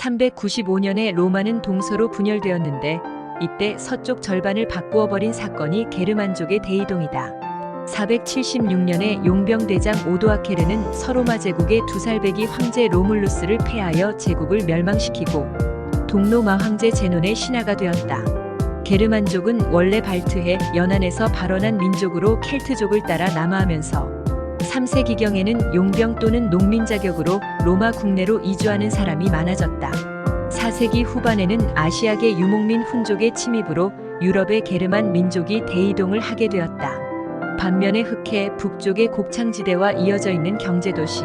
395년에 로마는 동서로 분열되었는데 이때 서쪽 절반을 바꾸어 버린 사건이 게르만족의 대이동이다. 476년에 용병대장 오도아케르는 서로마 제국의 두 살배기 황제 로물루스를 패하여 제국을 멸망시키고 동로마 황제 제논의 신하가 되었다. 게르만족은 원래 발트해 연안에서 발원한 민족으로 켈트족을 따라 남하하면서 3세기경에는 용병 또는 농민 자격으로 로마 국내로 이주하는 사람이 많아졌다. 4세기 후반에는 아시아계 유목민 훈족의 침입으로 유럽의 게르만 민족이 대이동을 하게 되었다. 반면에 흑해 북쪽의 곡창지대와 이어져 있는 경제도시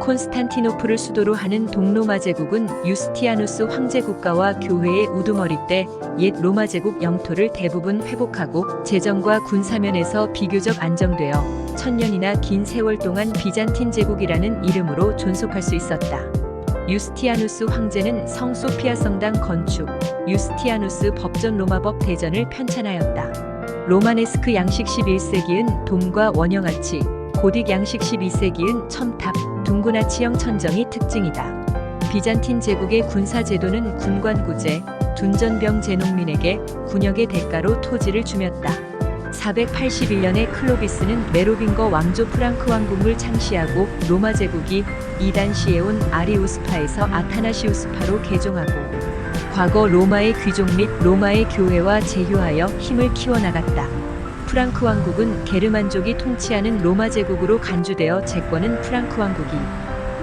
콘스탄티노플을 수도로 하는 동로마 제국은 유스티아누스 황제 국가와 교회의 우두머리 때 옛 로마 제국 영토를 대부분 회복하고 재정과 군사면에서 비교적 안정되어 천년이나 긴 세월 동안 비잔틴 제국이라는 이름으로 존속할 수 있었다. 유스티아누스 황제는 성 소피아 성당 건축, 유스티아누스 법전 로마법 대전을 편찬하였다. 로마네스크 양식 11세기은 돔과 원형아치, 고딕 양식 12세기은 첨탑, 둥근아치형 천정이 특징이다. 비잔틴 제국의 군사 제도는 군관구제, 둔전병 제농민에게 군역의 대가로 토지를 주몄다. 481년에 클로비스는 메로빙거 왕조 프랑크 왕국을 창시하고 로마 제국이 이단시에 온 아리우스파에서 아타나시우스파로 개종하고 과거 로마의 귀족 및 로마의 교회와 제휴하여 힘을 키워나갔다. 프랑크 왕국은 게르만족이 통치하는 로마 제국으로 간주되어 제권은 프랑크 왕국이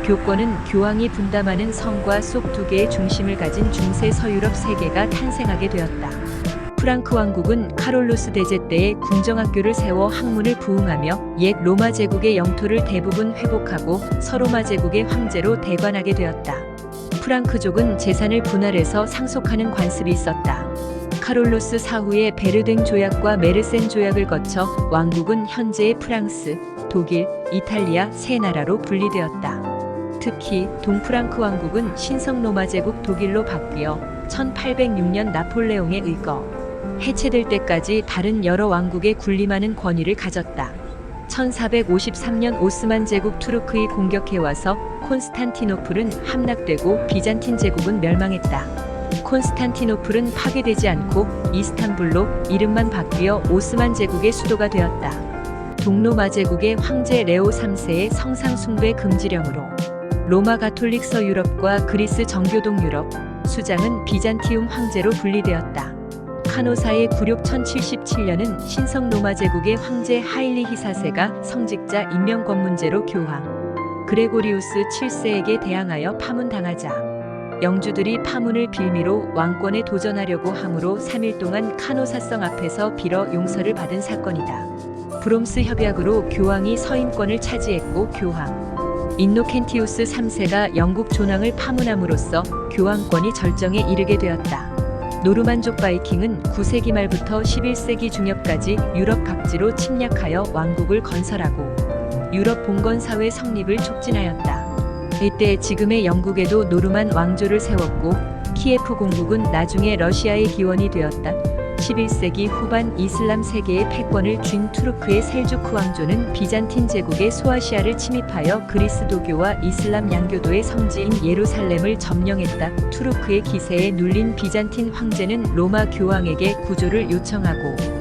교권은 교황이 분담하는 성과 속 두 개의 중심을 가진 중세 서유럽 세계가 탄생하게 되었다. 프랑크 왕국은 카롤로스 대제 때에 궁정학교를 세워 학문을 부흥하며 옛 로마 제국의 영토를 대부분 회복하고 서로마 제국의 황제로 대관하게 되었다. 프랑크족은 재산을 분할해서 상속하는 관습이 있었다. 카롤로스 사후에 베르댕 조약과 메르센 조약을 거쳐 왕국은 현재의 프랑스, 독일, 이탈리아 세 나라로 분리되었다. 특히 동프랑크 왕국은 신성 로마 제국 독일로 바뀌어 1806년 나폴레옹에 의거 해체될 때까지 다른 여러 왕국에 군림하는 권위를 가졌다. 1453년 오스만 제국 투르크의 공격해 와서 콘스탄티노플은 함락되고 비잔틴 제국은 멸망했다. 콘스탄티노플은 파괴되지 않고 이스탄불로 이름만 바뀌어 오스만 제국의 수도가 되었다. 동로마 제국의 황제 레오 3세의 성상 숭배 금지령으로 로마 가톨릭 서유럽과 그리스 정교동 유럽, 수장은 비잔티움 황제로 분리되었다. 카노사의 굴욕 1077년은 신성 로마 제국의 황제 하일리히 4세가 성직자 임명권 문제로 교황 그레고리우스 7세에게 대항하여 파문당하자 영주들이 파문을 빌미로 왕권에 도전하려고 함으로 3일 동안 카노사성 앞에서 빌어 용서를 받은 사건이다. 브롬스 협약으로 교황이 서임권을 차지했고 교황 인노켄티우스 3세가 영국 존왕을 파문함으로써 교황권이 절정에 이르게 되었다. 노르만족 바이킹은 9세기 말부터 11세기 중엽까지 유럽 각지로 침략하여 왕국을 건설하고 유럽 봉건 사회 성립을 촉진하였다. 이때 지금의 영국에도 노르만 왕조를 세웠고 키예프 공국은 나중에 러시아의 기원이 되었다. 11세기 후반 이슬람 세계의 패권을 쥔 투르크의 셀주크 왕조는 비잔틴 제국의 소아시아를 침입하여 그리스도교와 이슬람 양교도의 성지인 예루살렘을 점령했다. 투르크의 기세에 눌린 비잔틴 황제는 로마 교황에게 구조를 요청하고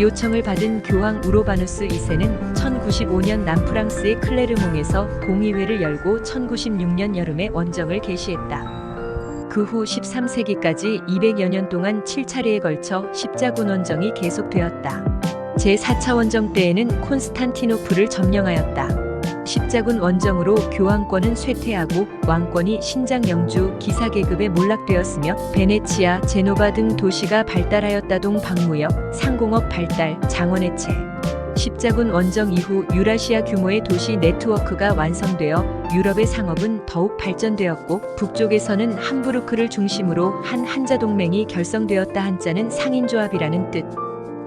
요청을 받은 교황 우로바누스 2세는 1095년 남프랑스의 클레르몽에서 공의회를 열고 1096년 여름에 원정을 개시했다. 그 후 13세기까지 200여 년 동안 7차례에 걸쳐 십자군 원정이 계속되었다. 제4차 원정 때에는 콘스탄티노플을 점령하였다. 십자군 원정으로 교황권은 쇠퇴하고 왕권이 신장 영주 기사 계급에 몰락되었으며 베네치아, 제노바 등 도시가 발달하였다동 박무역, 상공업 발달, 장원 해체. 십자군 원정 이후 유라시아 규모의 도시 네트워크가 완성되어 유럽의 상업은 더욱 발전되었고 북쪽에서는 함부르크를 중심으로 한 한자 동맹이 결성되었다 한자는 상인조합이라는 뜻.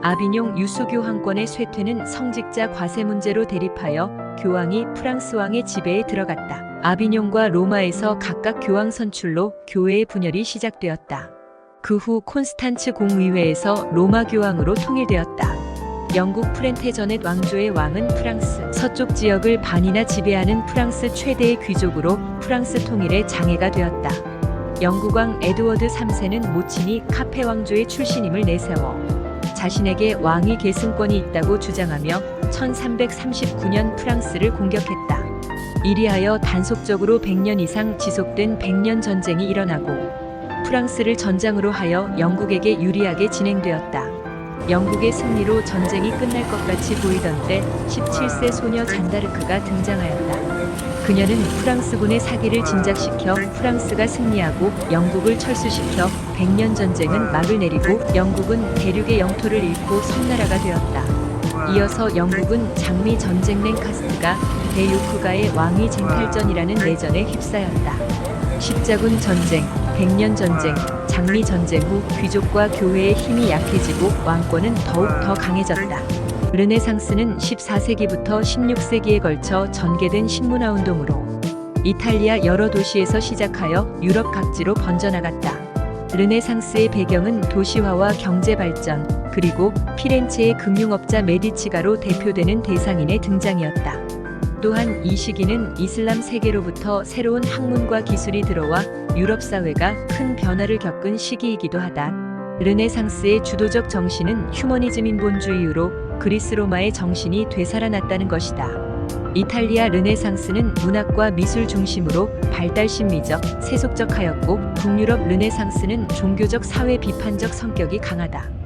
아비뇽 유수교 황권의 쇠퇴는 성직자 과세 문제로 대립하여 교황이 프랑스 왕의 지배에 들어갔다. 아비뇽과 로마에서 각각 교황 선출로 교회의 분열이 시작되었다. 그 후 콘스탄츠 공의회에서 로마 교황으로 통일되었다. 영국 프렌테저넷 왕조의 왕은 프랑스 서쪽 지역을 반이나 지배하는 프랑스 최대의 귀족으로 프랑스 통일의 장애가 되었다. 영국왕 에드워드 3세는 모친이 카페 왕조의 출신임을 내세워 자신에게 왕위 계승권이 있다고 주장하며 1339년 프랑스를 공격했다. 이리하여 단속적으로 100년 이상 지속된 백년 전쟁이 일어나고 프랑스를 전장으로 하여 영국에게 유리하게 진행되었다. 영국의 승리로 전쟁이 끝날 것 같이 보이던 때 17세 소녀 잔다르크가 등장하였다. 그녀는 프랑스군의 사기를 진작시켜 프랑스가 승리하고 영국을 철수시켜 백년 전쟁은 막을 내리고 영국은 대륙의 영토를 잃고 섬나라가 되었다. 이어서 영국은 장미 전쟁 랭카스트가 대요크가의 왕위 쟁탈전이라는 내전에 휩싸였다. 십자군 전쟁, 백년 전쟁, 장미 전쟁 후 귀족과 교회의 힘이 약해지고 왕권은 더욱 더 강해졌다. 르네상스는 14세기부터 16세기에 걸쳐 전개된 신문화 운동으로 이탈리아 여러 도시에서 시작하여 유럽 각지로 번져나갔다. 르네상스의 배경은 도시화와 경제 발전, 그리고 피렌체의 금융업자 메디치가로 대표되는 대상인의 등장이었다. 또한 이 시기는 이슬람 세계로부터 새로운 학문과 기술이 들어와 유럽 사회가 큰 변화를 겪은 시기이기도 하다. 르네상스의 주도적 정신은 휴머니즘 인 본주의로 그리스 로마의 정신이 되살아났다는 것이다. 이탈리아 르네상스는 문학과 미술 중심으로 발달 심리적, 세속적하였고 북유럽 르네상스는 종교적 사회 비판적 성격이 강하다.